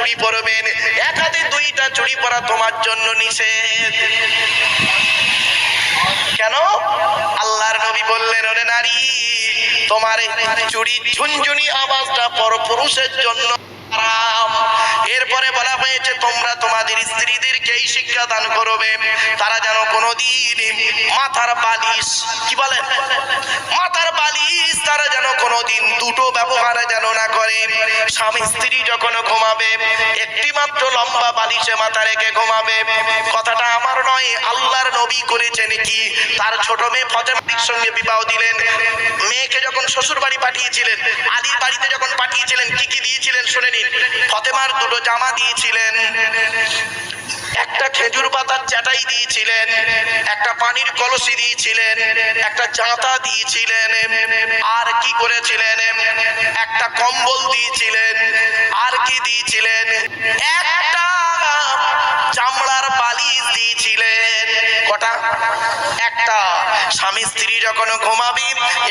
চুড়ি পরবেন। এক হাতে দুইটা চুড়ি পরা তোমার জন্য নিষেধ। কেন? আল্লাহর নবী বললেন, ওরে নারী, তোমার চুরি ঝুনঝুনি আওয়াজটা পরপুরুষের জন্য এরপরে বলা হয়েছে, তোমরা তোমাদের স্ত্রীদেরকে এই শিক্ষা দান করবে। তারা যেন কোনোদিন মাথার বালিশ কি বলেন মাথার বালিশ তারা যেন কোনোদিন দুটো ব্যবহার যেন না করে। স্বামী স্ত্রী যখন ঘুমাবে একটি মাত্র লম্বা বালিশে মাথা রেখে ঘুমাবে। কথাটা আমার নয়, আল্লাহর নবী করেছেন কি? তার ছোট মেয়ে ফতেমাটির সঙ্গে বিবাহ দিলেন। মেয়েকে যখন শ্বশুর বাড়ি পাঠিয়েছিলেন, আলীর বাড়িতে যখন পাঠিয়েছিলেন, কি কি দিয়েছিলেন শুনে নিন। ফতেমার দুটো জামা দিয়েছিলেন, একটা খেজুর পাতার চাটাই দিয়েছিলেন, একটা পানির কলসি দিয়েছিলেন, একটা চাঁতা দিয়েছিলেন, আর কি করেছিলেন? একটা কম্বল দিয়েছিলেন, আর কি দিয়েছিলেন? একটা চামড়ার বালিশ দিয়েছিলেন। কটা? একটা। স্বামী স্ত্রী যখন ঘুমাবে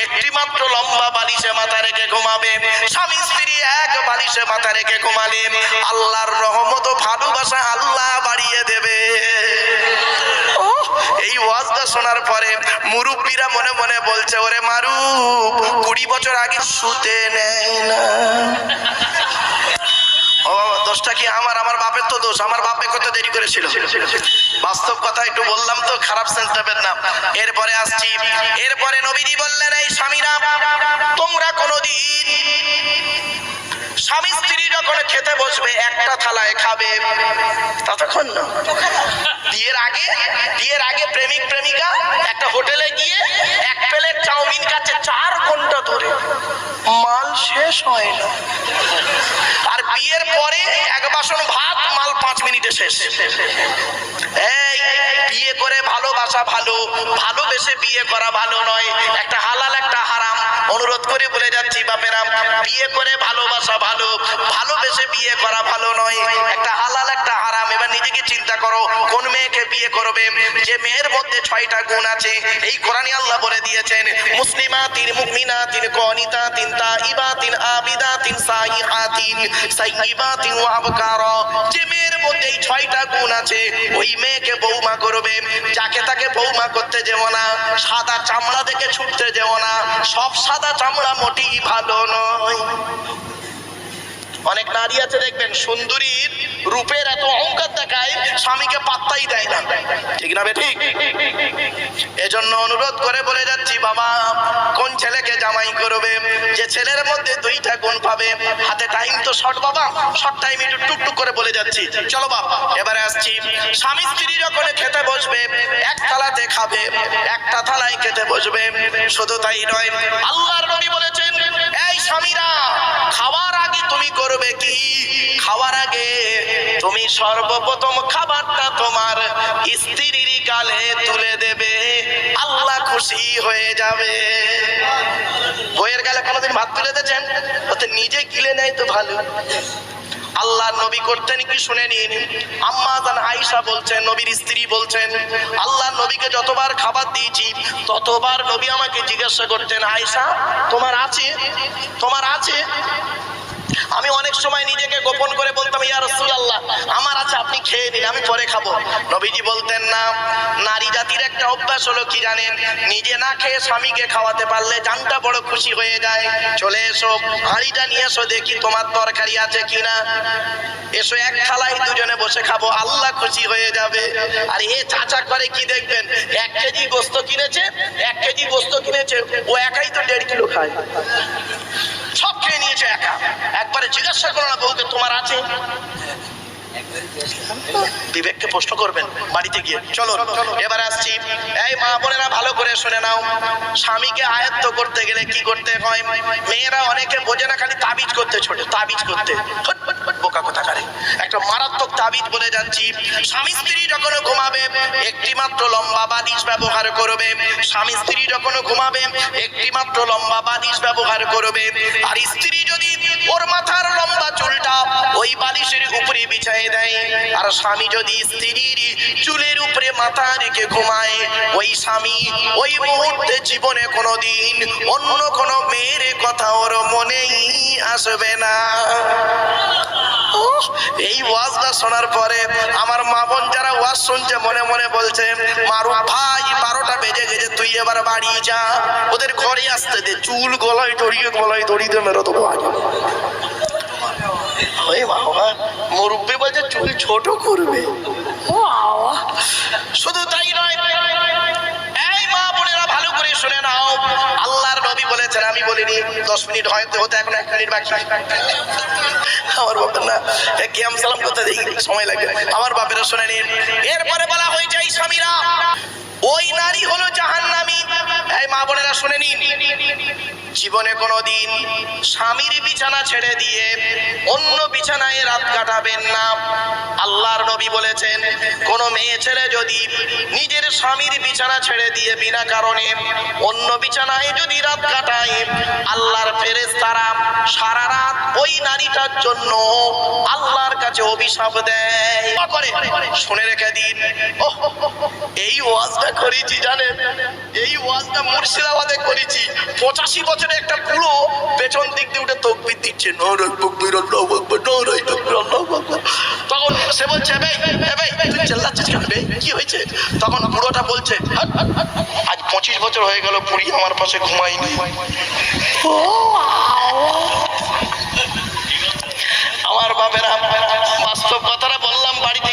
একটি মাত্র লম্বা বালিশে মাথা রেখে ঘুমাবে, স্বামী বালিশে মাথা রেখে ঘুমালে আল্লাহর রহমত ও ভালোবাসা আল্লাহ বাড়িয়ে দেবে। এই ওয়াজটা শোনার পরে মুরব্বীরা মনে মনে বলছে, ওরে মারু কুড়ি বছর আগে শুতে নেয় না। ও দোষটা কি আমার? আমার বাপের তো দোষ। আমার বাপে কত দেরি করেছিল। বাস্তব কথা একটু বললাম তো, খারাপ সেন্স নেবেন না। এরপরে আসছি। এরপরে নবীজি বললেন, এই স্বামীরা, তোমরা কোনোদিন স্বামী স্ত্রী যখন খেতে বসবে, একটা থালায় খাবে, ততক্ষণ না। বিয়ের আগে বিয়ের আগে প্রেমিক, প্রেমিকা একটা হোটেলে গিয়ে এক প্লেট চাউমিন কাছে চার ঘণ্টা ধরে। মাল শেষ হয় না। আর বিয়ের পরে এক বাসন ভাত, মাল পাঁচ মিনিটে শেষ। এই, বিয়ে করে ভালোবাসা ভালো, ভালোবেসে বিয়ে করা ভালো নয়। একটা হালাল, একটা হারাম। অনুরোধ করে বলে যাচ্ছি, বাপেরা বিয়ে করে ভালোবাসা ভালো, ভালোবেসে বিয়ে করা ভালো নয়। একটা হালাল, একটা হারাম, এবার নিজেকে চিন্তা করো, কোন মেয়েকে বিয়ে করবে? যে মেয়ের মধ্যে ছয়টা গুণ আছে, এই কোরআনে আল্লাহ বলে দিয়েছেন মুসলিমা তিন মুমিনা তিন কনিতা তিন তা ইবা তিন আবিদা তিন সাইহা তিন সাইবা ওয়া ওয়াবকার যে মেয়ের মধ্যে ছয়টা গুণ আছে, ওই মেয়েকে বৌমা করবে। যাকে তাকে বৌমা করতে যেও না, সাদা চামড়া দেখে ছুটতে যেও না, সব সাদা চামড়া মোটেই ভালো নয়। অনেক নারী আছে, দেখবেন, সুন্দরীর রূপের এত অহংকার দেখায় স্বামীকে পাত্তাই দেয় না। ঠিক না ঠিক এজন্য অনুরোধ করে বলে যাচ্ছি, বাবা, কোন ছেলেকে জামাই করবে? যে ছেলের মধ্যে দুইটা গুণ পাবে, হাতে টাইম তো শর্ট বাবা। শর্ট টাইম একটু টুকটুক করে বলে যাচ্ছি। চলো বাবা এবারে আসছি। স্বামী স্ত্রী যখন খেতে বসবে, এক থালাতে খাবে, একটা থালায় খেতে বসবে। শুধু তাই নয়, আল্লাহর নবী বলেছেন স্বামীরা, খাওয়ার আগে তুমি করবে কি? খাওয়ার আগে তুমি সর্বপ্রথম খাবারটা তোমার স্ত্রীর গালে তুলে দেবে। আল্লাহ খুশি হয়ে যাবে। বইয়ের গালে কোনোদিন ভাত তুলে দিয়েছেন? ওতে নিজে গিলে নেয় তো ভালো। আল্লাহ নবী করতেন কি শুনে নিন আম্মা জান আয়েশা বলছেন, নবীর স্ত্রী বলছেন আল্লাহ নবীকে যতবার খাবার দিয়েছি, ততবার নবী আমাকে জিজ্ঞাসা করতেন, আয়েশা, তোমার আছে? তোমার আছে? আমি অনেক সময় নিজেকে গোপন করে বলতাম, ইয়া রাসূলুল্লাহ, আমার আছে, আপনি খেয়ে নিন, আমি পরে খাব। নবীজি বলতেন, না, নারী জাতির একটা অভ্যাস হলো কি জানেন? নিজে না খেয়ে স্বামীকে খাওয়াতে পারলে জানটা বড় খুশি হয়ে যায়। চলে এসো, হাঁড়িটা নিয়ে এসো, দেখি তোমার তরকারি আছে কিনা। এসো, এক থালায় দুজনে বসে খাব, আল্লাহ খুশি হয়ে যাবে। আর এ চাচা করে কি দেখবেন? এক কেজি গোস্ত কিনেছে, এক কেজি গোস্ত কিনেছে, ও একাই তো দেড় কিলো খায়। সব একা? একবারে জিজ্ঞাসা করো না বউকে তোমার আছে? বিবেককে প্রশ্ন করবেন বাড়িতে গিয়ে। চলো, এবার আসছি। এই মা বোনেরা ভালো করে শুনে নাও। স্বামীকে আয়ত্ত করতে গেলে কি করতে হয়? মেয়েরা অনেকে বোঝে না, খালি তাবিজ করতে ছোট, তাবিজ করতে। বোকা কথা কারে একটা মারাত্মক তাবিদ বলে যাচ্ছি স্বামী স্ত্রী যখন ঘুমাবে একটি মাত্র লম্বা বালিশ ব্যবহার করবে। স্বামী স্ত্রী যখন ঘুমাবে একটি মাত্র লম্বা বালিশ ব্যবহার করবে। আর স্ত্রী যদি ওর মাথার লম্বা চুলটা ওই বালিশের উপরে বিছাই দেয়। আর স্বামী যদি স্ত্রীর চুলের উপরে মাথা রেখে ঘুমায়, ওই স্বামী ওই মুহূর্তে জীবনে কোনোদিন অন্য কোনো মেয়ের কথা ওর মনেই আসবে না। এই ওয়াজটা শোনার পরে আমার মা বোন যারা ওয়াজ শুনছে, মনে মনে বলছে মারু ভাই, বারোটা বেজে গেছে, তুই এবার বাড়ি যা। ওদের ঘরে আসতে দে, চুল গলায় দড়িয়ে গলায় দড়িয়ে মেরো তো আগে ওই বাবা মুরব্বী চুল ছোট করবে। শুধু তাই নয় এই মা বোনেরা ভালো করে শুনে নাও। আল্লাহর নবী বলেছেন আমি বলিনি দশ মিনিট হয়তো হতে এখন এক মিনিট বাকি। আমার বাপের না কেয়াম সালাম করতে দেখি সময় লাগবে আমার বাপেরা শুনে নিন। এরপরে বলা হয়েছে এই স্বামীরা ওই নারী হলো জাহান্নামী। এই মা বোনেরা শুনে নিন। জীবনে কোনোদিন স্বামীর বিছানা ছেড়ে দিয়ে অন্য বিছানায় রাত কাটাবেন না। আল্লাহর নবী বলেছেন, কোন মেয়ে ছেলে যদি নিজের স্বামীর বিছানা ছেড়ে দিয়ে বিনা কারণে অন্য বিছানায় যদি রাত কাটায়, আল্লাহর ফেরেস তারা সারা রাত ওই নারীটার জন্য আল্লাহর কাছে অভিশাপ দেয়। করে, শুনে রেখে দিন। এই ওয়াজটা করেছি জানেন, এই ওয়াজটা মুর্শিদাবাদে করেছি, পঁচাশি বছরে একটা বুড়ো পেছন দিক দিয়ে উঠে তকবির দিচ্ছে আকবার নরক বকবির আল্লাহু তখন সে বলছে তুই চেল্লাচ্ছিস কেন? কি হয়েছে? তখন বুড়োটা বলছে "হাট, হাট, হাট, আজ পঁচিশ বছর হয়ে গেল বুড়ি আমার পাশে ঘুমাইনি আমার বাপেরা বাস্তব কথাটা বললাম বাড়িতে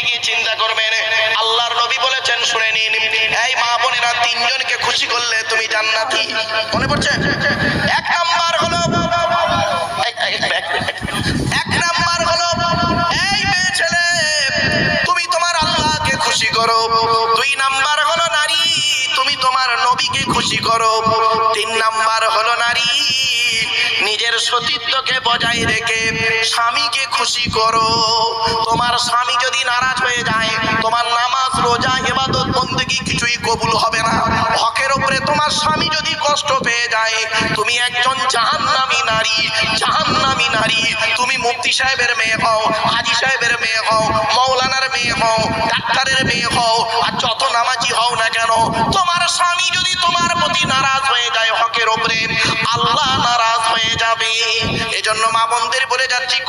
চিন্তা করবেন। আল্লাহর নবী বলেছেন, শুনে নিন, এই মা বোনেরা তিনজনকে খুশি করলে তুমি জান্নাতি। মনে পড়ছে? এক নাম্বার হলো এক- নাম্বার হলো, এই মেয়ে ছেলে, তুমি তোমার আল্লাহকে খুশি করো। দুই নাম্বার হলো, নারী, তুমি তোমার নবীকে খুশি করো। সতীত্বকে বজায় রেখে স্বামীকে খুশি করো। তোমার স্বামী যদি নারাজ হয়ে যায়, তোমার নামাজ, রোজা এবাদত বন্দেগী কিছুই কবুল হবে না। হকের উপরে তোমার স্বামী যদি কষ্ট পেয়ে যায়, তুমি একজন জাহান্নামী নারী জাহান্নামী নারী। তুমি মুফতি সাহেবের মেয়ে হও, হাজি সাহেবের মেয়ে হও, মৌলানার মেয়ে হও, ডাক্তারের মেয়ে হও, আর যাচ্ছি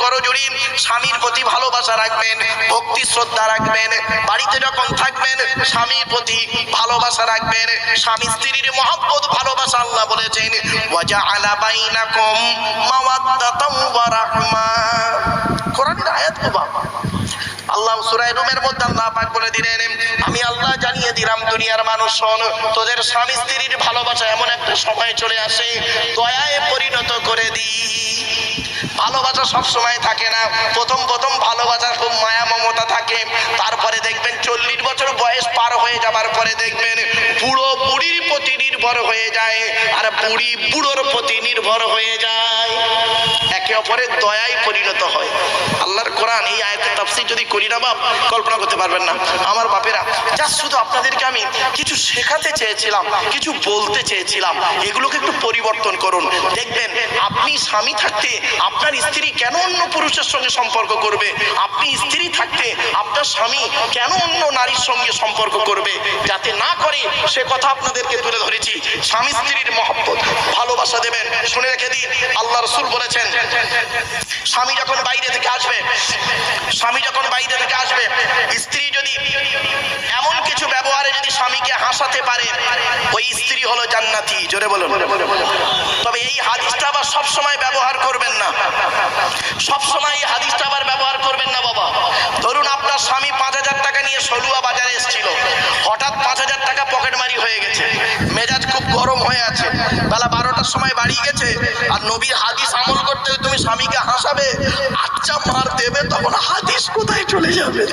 স্বামীর প্রতি ভালোবাসা রাখবেন, ভক্তি, শ্রদ্ধা রাখবেন, বাড়িতে যখন থাকবেন, স্বামীর প্রতি ভালোবাসা রাখবেন, স্বামী স্ত্রীর মহব্বত, ভালোবাসা আল্লাহ বলেছেন ওয়াজা আলা মাওয়াদ্দাতাম ওয়া রাহমা। আয়াত বাবা আল্লাহ সুরায় রুমের মধ্যে আল্লাহ পাক বলে দিলেন, আমি আল্লাহ জানিয়ে দিলাম, দুনিয়ার মানুষ শোন, তোদের স্বামী স্ত্রীর ভালোবাসা এমন একটা সময় চলে আসে, দয়ায় পরিণত করে দি ভালোবাসা সব সময় থাকে না। প্রথম প্রথম ভালোবাসার খুব মায়া মমতা থাকে। তারপরে দেখবেন চল্লিশ বছর বয়স পার হয়ে যাবার পরে দেখবেন বুড়ো বুড়ির প্রতি নির্ভর হয়ে যায়, আর বুড়ি বুড়োর প্রতি নির্ভর হয়ে যায়। একে অপরের দয়ায় পরিণত হয়। আল্লাহর কোরআন এই আয়াতের তাফসীর যদি করি না বাপ, কল্পনা করতে পারবেন না। আমার বাপেরা, যা শুধু আপনাদেরকে আমি কিছু শেখাতে চেয়েছিলাম, কিছু বলতে চেয়েছিলাম, এগুলোকে একটু পরিবর্তন করুন। দেখবেন, আপনি স্বামী থাকতে আপনার স্ত্রী কেন অন্য পুরুষের সঙ্গে সম্পর্ক করবে? আপনি স্ত্রী থাকতে আপনার স্বামী কেন অন্য নারীর সঙ্গে সম্পর্ক করবে? যাতে না করে সে কথা আপনাদেরকে তুলে ধরেছি। স্বামী স্ত্রীর মহব্বত। ভালোবাসা দেবেন। শুনে রেখে দিন। আল্লাহ রসুল বলেছেন স্বামী যখন বাইরে থেকে আসবে, স্বামী যখন বাইরে থেকে আসবে, স্ত্রী যদি এমন কিছু ব্যবহারে যদি স্বামীকে হাসাতে পারে, ওই স্ত্রী হলো জান্নাতি। জোরে বলুন। তবে এই হাদিসটা আবার সব সময় ব্যবহার করবেন না। সব সময় এই হাদিসটা আবার ব্যবহার করবেন না, বাবা। ধরুন আপনার স্বামী পাঁচ হাজার টাকা নিয়ে সলুয়া বাজারে এসেছিল। হঠাৎ পাঁচ হাজার টাকা পকেটমারি হয়ে গেছে। মেজাজ খুব গরম হয়ে আছে। বেলা বারোটার সময় বাড়ি গেছে। আর নবীর হাদিস আমল করতে তুমি স্বামীকে হাসাবে। আচ্ছা মার দেবে, তখন হাদিস কোথায় চলে যাবে?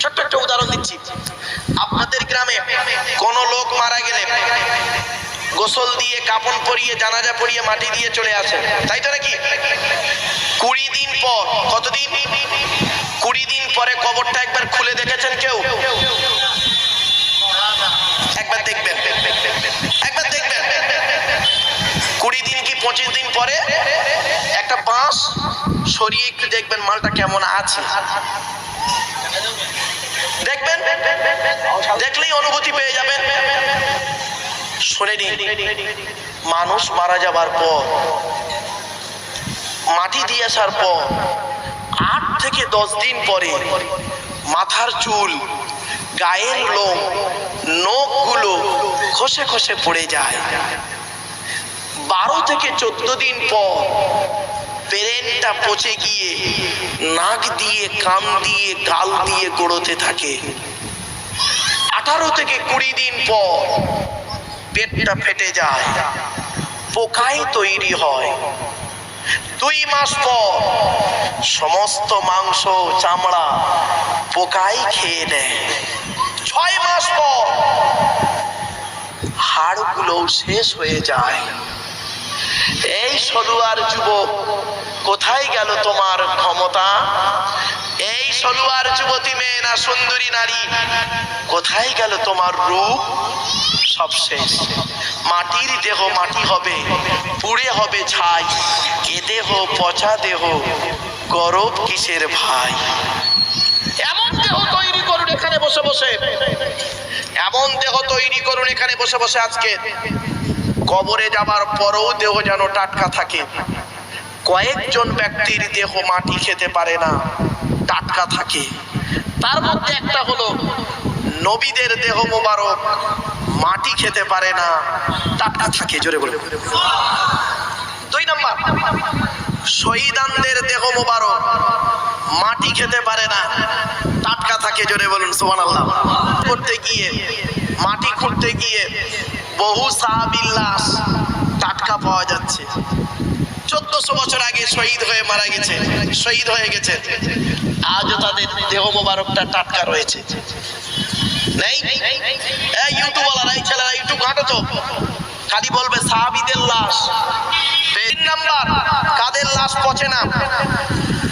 ছোট্ট একটা উদাহরণ দিচ্ছি। আপনাদের গ্রামে কোন লোক মারা গেলে গোসল দিয়ে, কাপড় পরিয়ে, জানাজা পরিয়ে মাটি দিয়ে চলে আসে। তাই তো নাকি? কুড়ি দিন পর, কতদিন? কুড়ি দিন পরে কবরটা একবার খুলে দেখেছেন কেউ? একবার দেখবেন একবার দেখবেন কুড়ি দিন কি পঁচিশ দিন পরে একটা বাঁশ সরিয়ে একটু দেখবেন মালটা কেমন আছে। দেখবেন? দেখলেই অনুভূতি পেয়ে যাবেন। শুনে মানুষ মারা যাবার পর, মাটি দিয়ে আসার পর, আট থেকে দশ দিন পরে মাথার চুল, গায়ের লোম, নখগুলো খসে খসে পড়ে যায়। বারো থেকে চোদ্দ দিন পর পেরেনটা পচে গিয়ে নাক দিয়ে, কান দিয়ে, গাল দিয়ে গড়োতে থাকে। আঠারো থেকে কুড়ি দিন পর পেটটা ফেটে যায়, পোকায় তৈরি হয়। দুই মাস পর সমস্ত মাংস, চামড়া পোকাই খেয়ে নেয়। ছয় মাস পর হাড়গুলো শেষ হয়ে যায়। এই সলুয়ার যুবক, কোথায় গেল তোমার ক্ষমতা? এই সলুয়ার যুবতী মেয়ে না সুন্দরী নারী, কোথায় গেল তোমার রূপ? সব শেষ। মাটির দেহ মাটি হবে, পুড়ে হবে ছাই। এ দেহ পচা দেহ, গরব কিসের ভাই? এমন দেহ তৈরি করুন এখানে বসে বসে। এমন দেহ তৈরি করুন এখানে বসে বসে আজকে। কবরে যাবার পরেও দেহ যেন টাটকা থাকে। কয়েকজন ব্যক্তির দেহ মাটি খেতে পারে না, টাটকা থাকে। তার মধ্যে একটা হলো, নবীদের দেহ মোবারক মাটি খেতে পারে না, টাটকা থাকে, জোরে বলে দুই নম্বর শহীদানদের দেহ মোবারক মাটি খেতে পারে না, টাটকা থাকে, জোরে বলুন সোমান আল্লাহ করতে গিয়ে, মাটি খুঁড়তে গিয়ে বহু সাহাবির লাশ টাটকা পাওয়া যাচ্ছে। চোদ্দশো বছর আগে শহীদ হয়ে মারা গেছে, শহীদ হয়ে গেছে। আজও তাদের দেহ মোবারকটা টাটকা রয়েছে। নেই? এই ইউটিউবওয়ালারা, এই ছেলেরা ইউটিউব ঘাটো তো। খালি বলবে সাহাবিদের লাশ। তিন নাম্বার, কাদের লাশ পচে না?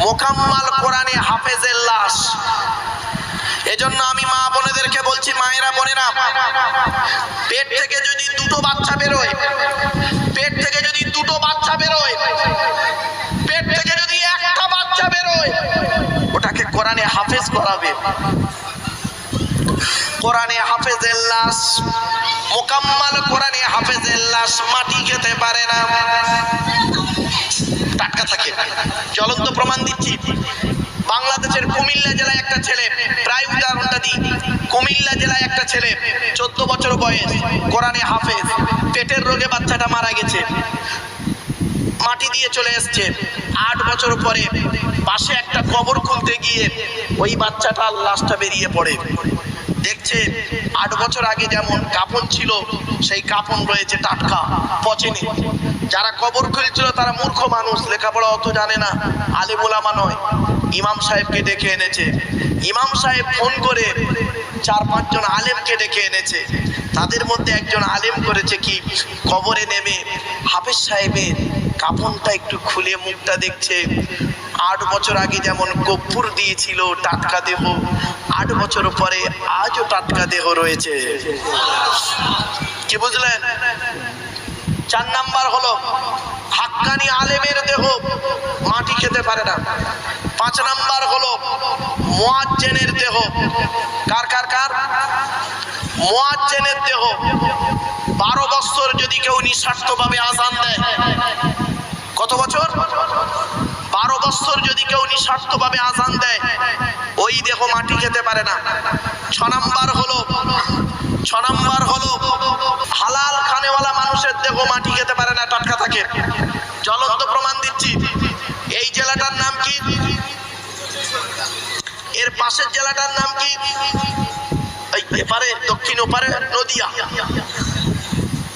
মোকাম্মাল কোরআনে হাফেজের লাশ। এজন্য আমি মা বোনেদেরকে বলছি, মায়েরা বোনেরা, পেট থেকে যদি দুটো বাচ্চা বেরোয়, পেট থেকে যদি দুটো বাচ্চা বেরোয়, পেট থেকে যদি একটা বাচ্চা বেরোয়, ওটাকে কোরআনে হাফেজ করাবে। কোরআনে হাফেজের লাশ, মোকাম্মাল কোরআনে হাফেজের লাশ মাটি খেতে পারে না। টাটকা থাকে। জ্বলন্ত প্রমাণ দিচ্ছি। বাংলাদেশের কুমিল্লা জেলায় একটা ছেলে। প্রায় উদাহরণটা দিই। কুমিল্লা জেলায় একটা ছেলে, চোদ্দ বছর বয়স, কোরআনে হাফেজ। পেটের রোগে বাচ্চাটা মারা গেছে। মাটি দিয়ে চলে এসছে। আট বছর পরে পাশে একটা কবর খুলতে গিয়ে ওই বাচ্চাটার লাশটা বেরিয়ে পড়ে। দেখছে, আট বছর আগে যেমন কাপন ছিল, সেই কাপন রয়েছে টাটকা, পচেনি। যারা কবর খুলছিল তারা মূর্খ মানুষ, লেখাপড়া অত জানে না, আলিমুলামা নয়। ইমাম সাহেবকে ডেকে এনেছে। ইমাম সাহেব ফোন করে চার পাঁচজন আলেমকে ডেকে এনেছে। তাদের মধ্যে একজন আলেম করেছে কি, কবরে নেমে হাফেজ সাহেবের কাপনটা একটু খুলে মুখটা দেখছে। আট বছর আগে যেমন কপ্পুর দিয়েছিল টাটকা দেহ, আট বছর পরে আজও টাটকা দেহ রয়েছে। কি বুঝলেন? চার নাম্বার হলো, হাক্কানি আলেমের দেহ মাটি খেতে পারে না। পাঁচ নাম্বার হলো মোয়াজ্জেনের দেহ। কার কার কার? মোয়াজ্জেনের দেহ। বারো বছর যদি কেউ নিঃস্বার্থভাবে আজান দেয়, কত বছর? বারো বছর যদি কেউ নিঃস্বার্থভাবে আজান দেয়, ওই দেহ মাটি খেতে পারে না। ছ নাম্বার হলো, ছ নাম্বার হলো, হালাল খানেওয়ালা মানুষের দেহ মাটি খেতে পারে না, টাটকা থাকে। জ্বলন্ত প্রমাণ দিচ্ছি এই জেলাটার নাম কি এর পাশের জেলাটার নাম কি? এই এপারে, দক্ষিণ ওপারে, নদিয়া।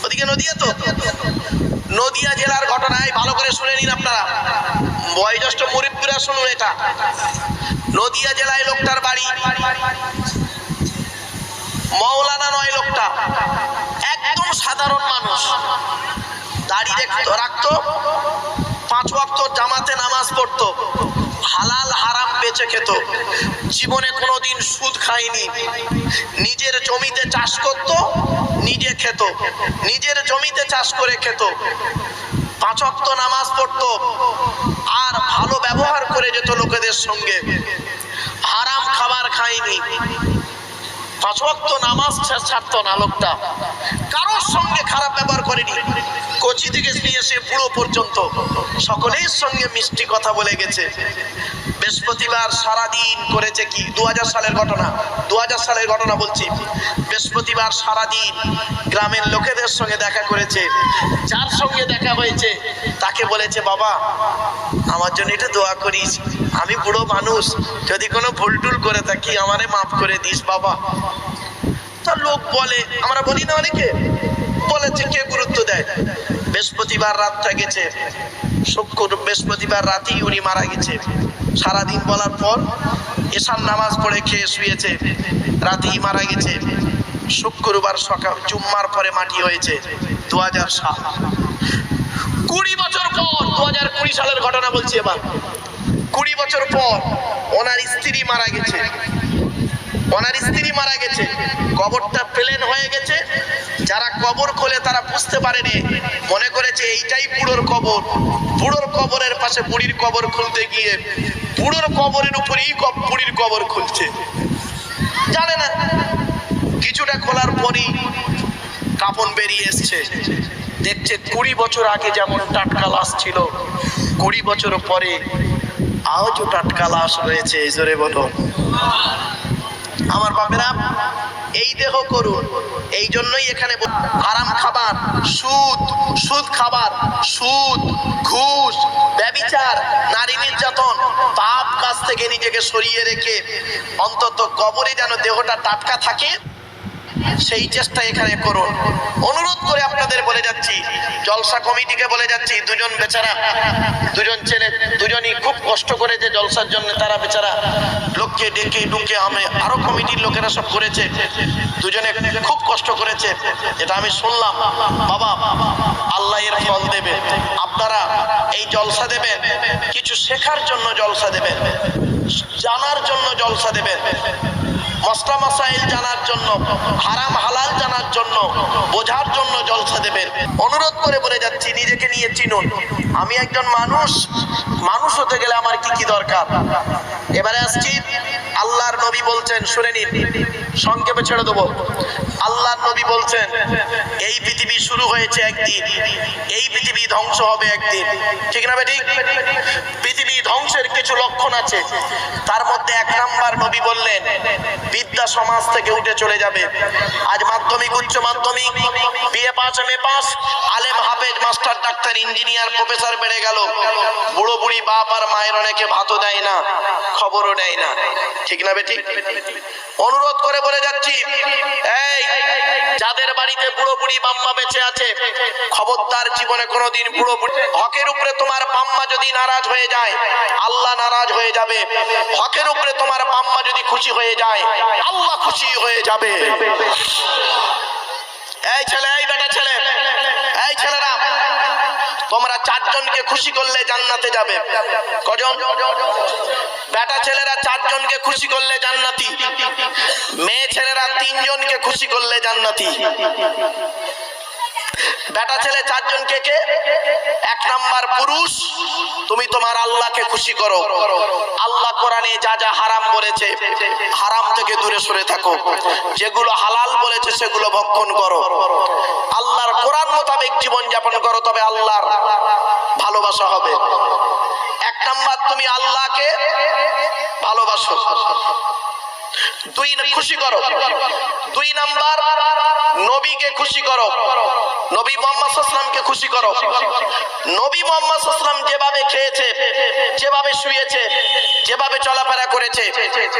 ওদিকে নদিয়া তো? নদিয়া জেলার ঘটনায় ভালো করে শুনে নিন আপনারা। বয়োজ্যেষ্ঠ মুরিদপুরা শুনুন এটা। নদিয়া জেলায় লোকটার বাড়ি। মৌলানা নয় লোকটা। একদম সাধারণ মানুষ। দাড়ি রাখতো। পাঁচ ওয়াক্ত জামাতে নামাজ পড়তো। হালাল হারাম বেচে খেত। জীবনে কোনোদিন সুদ খায়নি। নিজের জমিতে চাষ করত, নিজে খেত। নিজের জমিতে চাষ করে খেত। পাঁচ ওয়াক্ত নামাজ পড়তো। আর ভালো ব্যবহার করে যেত লোকেদের সঙ্গে। হারাম খাবার খায়নি। পাঁচ ওয়াক্ত নামাজ ছাড়তো না লোকটা। কারোর সঙ্গে খারাপ ব্যবহার করেনি। কচি থেকে নিয়ে এসে বুড়ো পর্যন্ত সকলের সঙ্গে মিষ্টি কথা বলে গেছে। বৃহস্পতিবার সারাদিন করেছে কি? দু হাজার সালের ঘটনা। দু হাজার সালের ঘটনা বলছি। বৃহস্পতিবার সারাদিন গ্রামের লোকেদের সঙ্গে দেখা করেছে। যার সঙ্গে দেখা হয়েছে, তাকে বলেছে, বাবা, আমার জন্য একটু দোয়া করিস। আমি বুড়ো মানুষ। যদি কোনো ভুল টুল করে থাকি, আমারে মাফ করে দিস, বাবা। তা লোক বলে, আমরা বলি না অনেকে বলেছে কে গুরুত্ব দেয়? বৃহস্পতিবার রাতটা গেছে শুক্র বৃহস্পতিবার রাতেই উনি মারা গেছে। সারাদিন বলার পর এসার নামাজ পড়ে খেয়ে শুয়েছে। রাতেই মারা গেছে। শুক্রবার সকাল জুম্মার পরে মাটি হয়েছে। দু হাজার সাল। কুড়ি বছর পর দু হাজার কুড়ি সালের ঘটনা বলছি এবার। কুড়ি বছর পর ওনার স্ত্রী মারা গেছে। ওনার স্ত্রী মারা গেছে। কবরটা প্লেন হয়ে গেছে। যারা কবর খোলে তারা বুঝতে পারেনি। মনে করেছে এইটাই বুড়োর কবর। বুড়োর কবরের পাশে বুড়ির কবর খুলতে গিয়ে বুড়োর কবরের উপরেই বুড়ির কবর খুলছে। জানে না, কিছুটা খোলার পরই কাপন বেরিয়ে এসছে। দেখছে কুড়ি বছর আগে যেমন টাটকা লাশ ছিল, কুড়ি বছর পরে আজও টাটকা লাশ রয়েছে জোরে বলো। আমার বাপেরা এই দেহ করুন। এই জন্যই এখানে আরাম খাবার, সুদ সুদ খাবার, সুদ, ঘুষ, ব্যবিচার, নারী নির্যাতন, পাপ কাজ থেকে নিজেকে সরিয়ে রেখে অন্তত কবরে যেন দেহটা টাটকা থাকে। সেই চেষ্টা এখানে করুন। অনুরোধ করে আপনাদের বলে যাচ্ছি, জলসা কমিটিকে বলে যাচ্ছি, দুজন বেচারা, দুজন ছেলে, দুজনই খুব কষ্ট করে যে জলসার জন্য তারা বেচারা লোককে ডেকে ডুকে আমি আরও কমিটির লোকেরা সব করেছে, দুজনে খুব কষ্ট করেছে। এটা আমি শুনলাম। বাবা, আল্লাহ এর ফল দেবে। আপনারা এই জলসা দেবেন, কিছু শেখার জন্য জলসা দেবেন, জানার জন্য জলসা দেবেন। মশলা মাসাইল জানার জন্য, হারাম হালাল জানার জন্য, বোঝার জন্য জলসা দেবেন। অনুরোধ করে বলে যাচ্ছি, নিজেকে নিয়ে চিনুন। আমি একজন মানুষ মানুষ হতে গেলে আমার কি কি দরকার? এবারে আসছি, আল্লাহর নবী বলছেন, শুনে নিন, সংক্ষেপে ছেড়ে দেবো। আল্লাহর নবী বলছেন, এই পৃথিবী শুরু হয়েছে একদিন, এই পৃথিবী ধ্বংস হবে একদিন। ঠিক না বেঠিক? পৃথিবী ধ্বংসের কিছু লক্ষণ আছে। তার মধ্যে এক নাম্বার নবী বললেন বিদ্যা সমাজ থেকে উঠে চলে যাবে। আজ মাধ্যমিক, উচ্চ মাধ্যমিক, BA pass M A pass, আলেম হাফেজ, মাস্টার ডাক্তার, ইঞ্জিনিয়ার, প্রফেসর বেড়ে গেল। বুড়ো বুড়ি বাপ আর মায়ের অনেকে ভাতও দেয় না, খবরও দেয় না। ঠিক না বেটি? অনুরোধ করে বলে যাচ্ছি, এই, যাদের বাড়িতে বুড়ো বুড়ি বাম্মা বেঁচে আছে, খবরদার জীবনে কোনোদিন বুড়ো বুড়ি, হকের উপরে তোমার বাম্মা যদি নারাজ হয়ে যায়, আল্লাহ নারাজ হয়ে যাবে। হকের উপরে তোমার বাম্মা যদি খুশি হয়ে যায় আল্লাহ খুশি হয়ে যাবে। এই ছেলে, এই বেটা ছেলে, এই ছেলেরা, তোমরা চারজনকে খুশি করলে জান্নাতে যাবে। কজন? বেটা ছেলেরা চারজনকে খুশি করলে জান্নাতি। মেয়ে ছেলেরা তিনজনকে খুশি করলে জান্নাতি। বেটা ছেলে চারজন কে? কে এক নাম্বার পুরুষ, তুমি তোমার আল্লাহকে খুশি করো। আল্লাহ কোরআনে যা যা হারাম বলেছে, হারাম থেকে দূরে সরে থাকো। যেগুলো হালাল বলেছে, সেগুলো ভক্ষণ করো। আল্লাহর কোরআন মোতাবেক জীবন যাপন করো, তবে আল্লাহর ভালোবাসা হবে। এক নাম্বার, তুমি আল্লাহকে ভালোবাসো। দুই খুশি করো। দুই নাম্বার, নবীকে খুশি করো। নবী মোহাম্মদ সাল্লামকে খুশি করো। নবী মোহাম্মদ সাল্লাম যেভাবে খেয়েছে, যেভাবে শুয়েছে, যেভাবে চলাফেরা করেছে,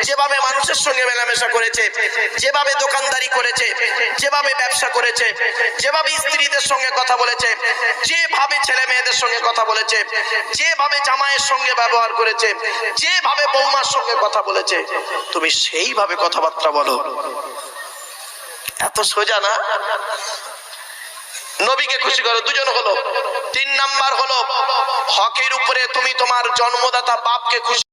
যেভাবে মানুষের সঙ্গে মেলামেশা করেছে, যেভাবে দোকানদারি করেছে, যেভাবে ব্যবসা করেছে, যেভাবে স্ত্রীদের সঙ্গে কথা বলেছে, যেভাবে ছেলে মেয়েদের সঙ্গে কথা বলেছে, যেভাবে জামাইয়ের সঙ্গে ব্যবহার করেছে, যেভাবে বৌমার সঙ্গে কথা বলেছে, তুমি সেইভাবে কথাবার্তা বলো। এত সোজা না? নবীকে খুশি করো, দুজন হলো। তিন নাম্বার হলো, হকের উপরে তুমি তোমার জন্মদাতা বাপকে খুশি